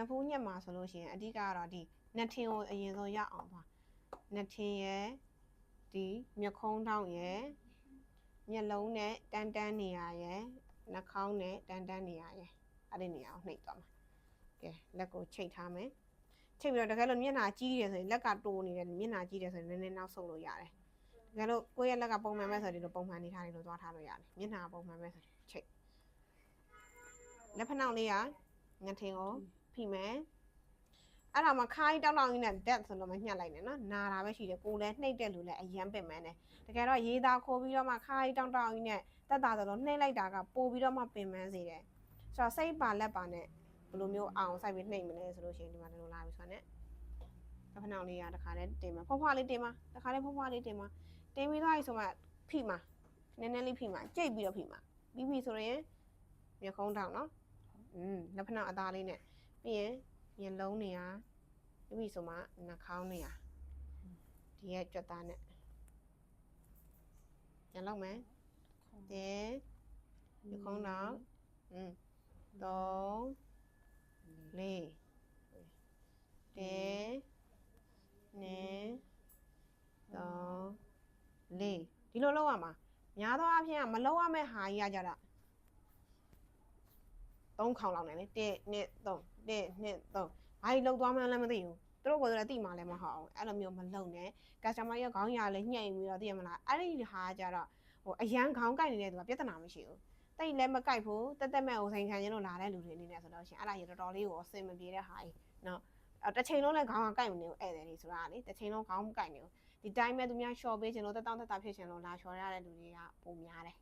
နှစ်ဖူးညက်မှာဆိုလို့ရှိရင်အဓိကကတော့ဒီနှစ်ထင်းကိုအရင်ဆုံးရအောင်ပါနှစ်ထင်းရဲ့ဒီမျက်ခုံးထောင်းရဲ့မျက်လုံးနဲ့တန်းတန်းနေရရဲ့နှာခေါင်းနဲ့တန်းတန်းနေရရဲ့အဲ့ဒီနေရာကိုနှိပ်သွားမှာကဲလက်ကိုချိတ်ထားမယ်ချိတ်ပြီးတော့တကယ်လို့မျက်နှာကြီးတယ်ဆိုရင်လက်ကတိုးနေတယ်မျက်နှာကြီးတယ်ဆိုရင်နည်းနည်းနောက်ဆုတ်လို့ရတယ်တကယ်လို့ကိုယ့်ရဲ့လက်ကပုံမှန်ပဲဆိုရင်ဒီလိုပုံမှန်နေထားနေလို့သွားထားလို့ရတယ်မျက်နှာကပုံမှန်ပဲဆိုရင်ချိတ်လက်ဖက်နှောက်လေးကငထင်ကို ဖိမယ်အဲ့ဒါမှခိုင်းတောက်တောက်ကြီးနဲ့ death ဆိုတော့မှညှက်လိုက်တယ်နော်နာတာပဲရှိတယ်ကိုယ်လည်းနှိပ်တဲ့လူလည်းအရန်ပင်မန်းတယ်တကယ်တော့ရေးသားခိုးပြီးတော့မှခိုင်းတောက်တောက်ကြီးနဲ့တက်တာဆိုတော့နှိပ်လိုက်တာကပိုပြီးတော့မှပင်မန်းစေတယ်ဆိုတော့စိတ်ပါလက်ပါနဲ့ဘယ်လိုမျိုးအောင်စိုက်ပြီးနှိပ်မလဲဆိုလို့ရှိရင်ဒီမှာလည်းလာပြီဆိုတော့လက်ဖက်နှောင်လေးရတခါလဲတင်မှာဖွားဖွားလေးတင်မှာတခါလဲဖွားဖွားလေးတင်မှာတင်ပြီးသွားပြီဆိုမှဖိမှာနည်းနည်းလေးဖိမှာကြိတ်ပြီးတော့ဖိမှာပြီးပြီဆိုရင်မျက်ခုံးထောင်နော်อืมလက်ဖက်နှောင်အသားလေးနဲ့ ပြီးရင်မျက်လုံးနေရပြီးပြီဆိုမှနှာခေါင်းနေရဒီရဲ့ကြွက်သားနဲ့ပြန်လောက်မယ်တဲ့မျက်ခုံးထောင်อืมသုံးလေးတဲ့နဲ့တော့လေးဒီလိုလောက်ရမှာများသောအားဖြင့်ကမလောက်ရမယ့်ဟာကြီးကကြတာ 3ခေါင်လောက်နေလေ1 2 3 1 2 3ဘာကြီးလောက်သွားမှန်းလည်းမသိဘူးသူတို့ကလည်းတိမှလည်းမဟုတ်အောင်အဲ့လိုမျိုးမလုံနဲ့ customer ရဲ့ခေါင်းရလည်းညှိပြီးတော့သိရမလားအဲ့ဒီဟာကကြတော့ဟိုအရန်ခေါင်းကိုက်နေတဲ့သူကပြဿနာမရှိဘူးတိတ်လည်းမကိုက်ဘူးတက်တက်မဲ့ဟိုဆိုင်ခံရင်းလို့လာတဲ့လူတွေအနေနဲ့ဆိုတော့ရှင်အဲ့ဒါကြီးတော်တော်လေးကိုအဆင်မပြေတဲ့ဟာကြီးနော်အဲ့တစ်ချိန်လုံးလည်းခေါင်းကကိုက်မနေဘူးဧည့်သည်တွေဆိုတာလေတစ်ချိန်လုံးခေါင်းမကိုက်နေဘူးဒီတိုင်းပဲသူများ short ပေးချင်လို့တက်တောင့်တက်တာဖြစ်ချင်လို့လာ short ရတဲ့လူတွေကပုံများတယ်